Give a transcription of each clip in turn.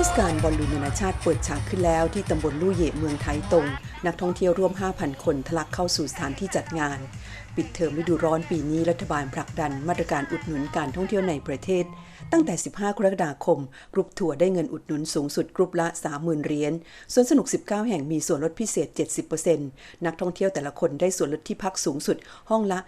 บอลลูนนานาชาติเปิดฉากขึ้นแล้วที่ตำบลลู่เหยเมืองไทยตง นักท่องเที่ยวร่วม 5,000 คนทะลักเข้าสู่สถานที่จัดงาน ปิดเทอมฤดูร้อนปีนี้รัฐบาลผลักดันมาตรการอุดหนุนการท่องเที่ยวในประเทศ ตั้งแต่ 15 กรกฎาคมกรุ๊ปทัวร์ได้เงินอุดหนุนสูงสุดกรุ๊ปละ 30,000 เหรียญส่วนสนุก 19 แห่งมีส่วนลดพิเศษ 70%นักท่องเที่ยวแต่ละคนได้ส่วนลดที่พักสูงสุดห้องละ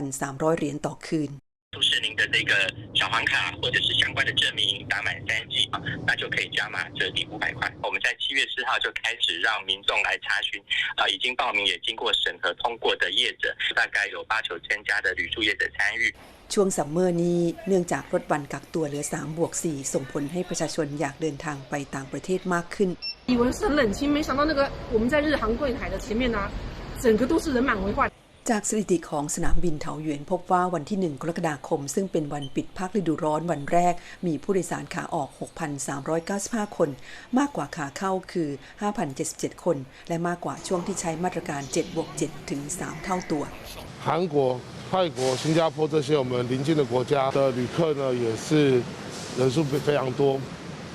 1,300 เหรียญต่อคืน 出示您的这个小黄卡或者是相关的证明，打满三剂啊，那就可以加码折抵五百块。我们在七月四号就开始让民众来查询，啊，已经报名也经过审核通过的业者，大概有八九千家的旅宿业者参与。 ช่วงซัมเมอร์นี้เนื่องจากลดวันกักตัวเหลือ 3 บวก 4 ส่งผลให้ประชาชนอยากเดินทางไปต่างประเทศมากขึ้น 以为是很冷清，没想到那个我们在日航柜台的前面呢、整个都是人满为患。 จากสถิติของสนามบินเถาหยวนพบว่าวันที่ 1 กรกฎาคม ซึ่งเป็นวันปิดภาคฤดูร้อนวันแรก มีผู้โดยสารขาออก 6,395 คน มากกว่าขาเข้าคือ 5,077 คน และมากกว่าช่วงที่ใช้มาตรการ 7 บวก 7 ถึง 3 เท่าตัว 韩国、泰国、新加坡这些我们邻近的国家的旅客呢，也是人数非常多。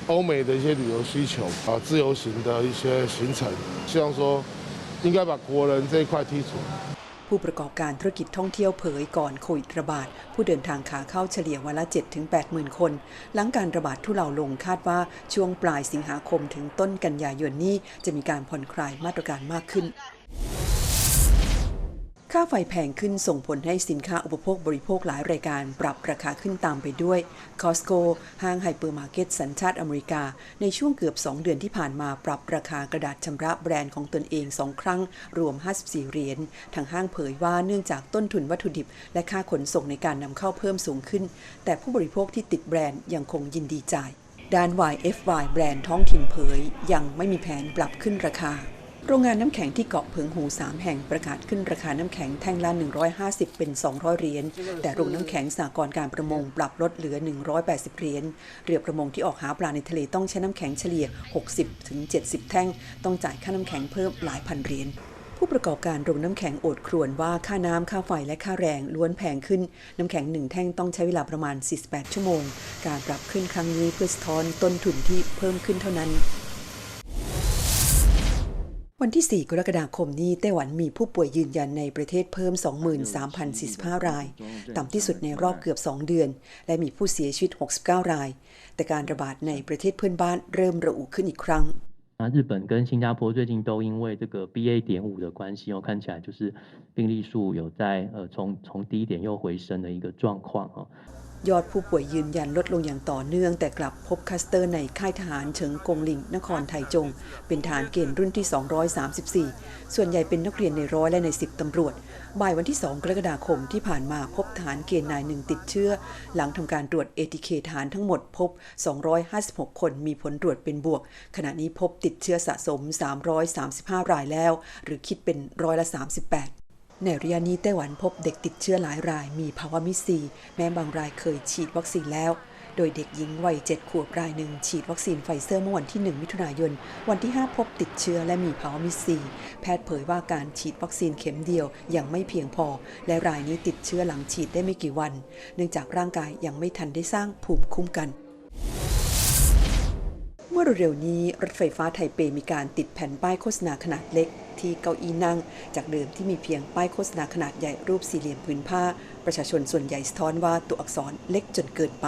欧美的一些旅游需求啊，自由行的一些行程，希望说应该把国人这一块剔除。 ผู้ประกอบการธุรกิจท่องเที่ยวเผยก่อนโควิดระบาด ผู้เดินทางขาเข้าเฉลี่ยวันละ 7-8หมื่นคน หลังการระบาดทุเลาลงคาดว่าช่วงปลายสิงหาคมถึงต้นกันยายนนี้จะมีการผ่อนคลายมาตรการมากขึ้น ค่าไฟแพงขึ้นส่งผลให้สินค้าอุปโภคบริโภคหลายรายการปรับราคาขึ้นตามไปด้วย Costco ห้างไฮเปอร์มาร์เก็ตสัญชาติอเมริกา ในช่วงเกือบ 2 เดือนที่ผ่านมาปรับราคากระดาษชำระแบรนด์ของตนเอง 2 ครั้ง รวม 54 เหรียญ ทางห้างเผยว่าเนื่องจากต้นทุนวัตถุดิบ และค่าขนส่งในการนำเข้าเพิ่มสูงขึ้น แต่ผู้บริโภคที่ติดแบรนด์ยังคงยินดีจ่าย ด้าน YFY แบรนด์ท้องถิ่นเผย ยังไม่มีแผนปรับขึ้นราคา โรงงานน้ำแข็งที่เกาะเพิงหู 3 แห่งประกาศขึ้นราคาน้ำแข็งแท่งละ 150 เป็น 200 เหรียญ แต่โรงน้ำแข็งสากรการประมงปรับลดเหลือ 180 เหรียญ เรือประมงที่ออกหาปลาในทะเลต้องใช้น้ำแข็งเฉลี่ย 60-70 แท่ง ต้องจ่ายค่าน้ำแข็งเพิ่มหลายพันเหรียญผู้ประกอบการโรงน้ำแข็งโอดครวญว่าค่าน้ำค่าไฟและค่าแรงล้วนแพงขึ้น น้ำแข็งหนึ่งแท่งต้องใช้เวลาประมาณ 48 ชั่วโมง การปรับขึ้นครั้งนี้เพื่อสะท้อนต้นทุนที่เพิ่มขึ้นเท่านั้น วันที่ 4 กรกฎาคมนี้ไต้หวันมีผู้ป่วยยืนยันในประเทศเพิ่ม 23,045 ราย ต่ำที่สุดในรอบเกือบ 2 เดือน และมีผู้เสียชีวิต 69 ราย แต่การระบาดในประเทศเพื่อนบ้านเริ่มระอุขึ้นอีกครั้ง 那日本跟新加坡最近都因为这个 BA 点五的关系哦，看起来就是病例数有在呃从从低点又回升的一个状况哦。 ยอดผู้ป่วยยืนยันลดลงอย่างต่อเนื่อง แต่กลับพบคัสเตอร์ในค่ายทหารเฉิงกงลิง นครไทจง เป็นฐานเกณฑ์รุ่นที่ 234 ส่วนใหญ่เป็นนักเรียนในร้อยและใน 10 ตำรวจ บ่ายวันที่ 2 กรกฎาคมที่ผ่านมาพบฐานเกณฑ์นายหนึ่งติดเชื้อ หลังทำการตรวจเอทีเคฐานทั้งหมดพบ 256 คนมีผลตรวจเป็นบวก ขณะนี้พบติดเชื้อสะสม 335 รายแล้ว หรือคิดเป็นร้อยละ 38 ในระยะนี้ไต้หวันพบเด็กติดเชื้อหลายรายมีภาวะมิซีแม้บางรายเคยฉีดวัคซีนแล้ว โดยเด็กหญิงวัย 7 ขวบรายหนึ่งฉีดวัคซีนไฟเซอร์เมื่อวันที่ 1 มิถุนายน วันที่ 5 พบติดเชื้อและมีภาวะมิซีแพทย์เผยว่าการฉีดวัคซีนเข็มเดียวยังไม่เพียงพอ และรายนี้ติดเชื้อหลังฉีดได้ไม่กี่วัน เนื่องจากร่างกายยังไม่ทันได้สร้างภูมิคุ้มกัน เมื่อเร็วๆนี้รถไฟฟ้าไทเปมีการติดแผ่นป้ายโฆษณาขนาดเล็ก ที่เก้าอี้นั่ง จากเดิมที่มีเพียงป้ายโฆษณาขนาดใหญ่รูปสี่เหลี่ยมผืนผ้า ประชาชนส่วนใหญ่สะท้อนว่าตัวอักษรเล็กจนเกินไป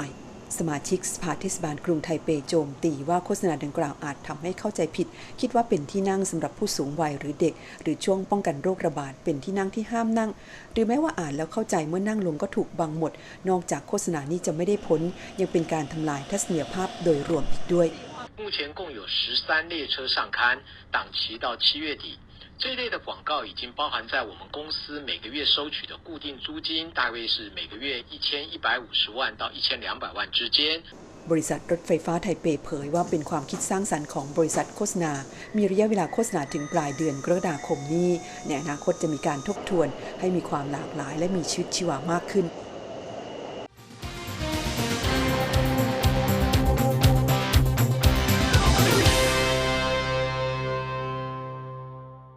สมาชิกสภาเทศบาลกรุงไทเปโจมตีว่าโฆษณาดังกล่าวอาจทำให้เข้าใจผิด คิดว่าเป็นที่นั่งสำหรับผู้สูงวัยหรือเด็ก หรือช่วงป้องกันโรคระบาดเป็นที่นั่งที่ห้ามนั่ง หรือแม้ว่าอ่านแล้วเข้าใจเมื่อนั่งลงก็ถูกบังหมด นอกจากโฆษณานี้จะไม่ได้ผลยังเป็นการทำลายทัศนียภาพโดยรวมอีกด้วย 目前共有十三列车上刊，档期到七月底。这一类的广告已经包含在我们公司每个月收取的固定租金，大约是每个月一千一百五十万到一千两百万之间。 บริษัทรถไฟฟ้าไทเปเผยว่าเป็นความคิดสร้างสรรค์ของบริษัทโฆษณา มีระยะเวลาโฆษณาถึงปลายเดือนกรกฎาคมนี้ ในอนาคตจะมีการทบทวน ให้มีความหลากหลายและมีชีวิตชีวามากขึ้น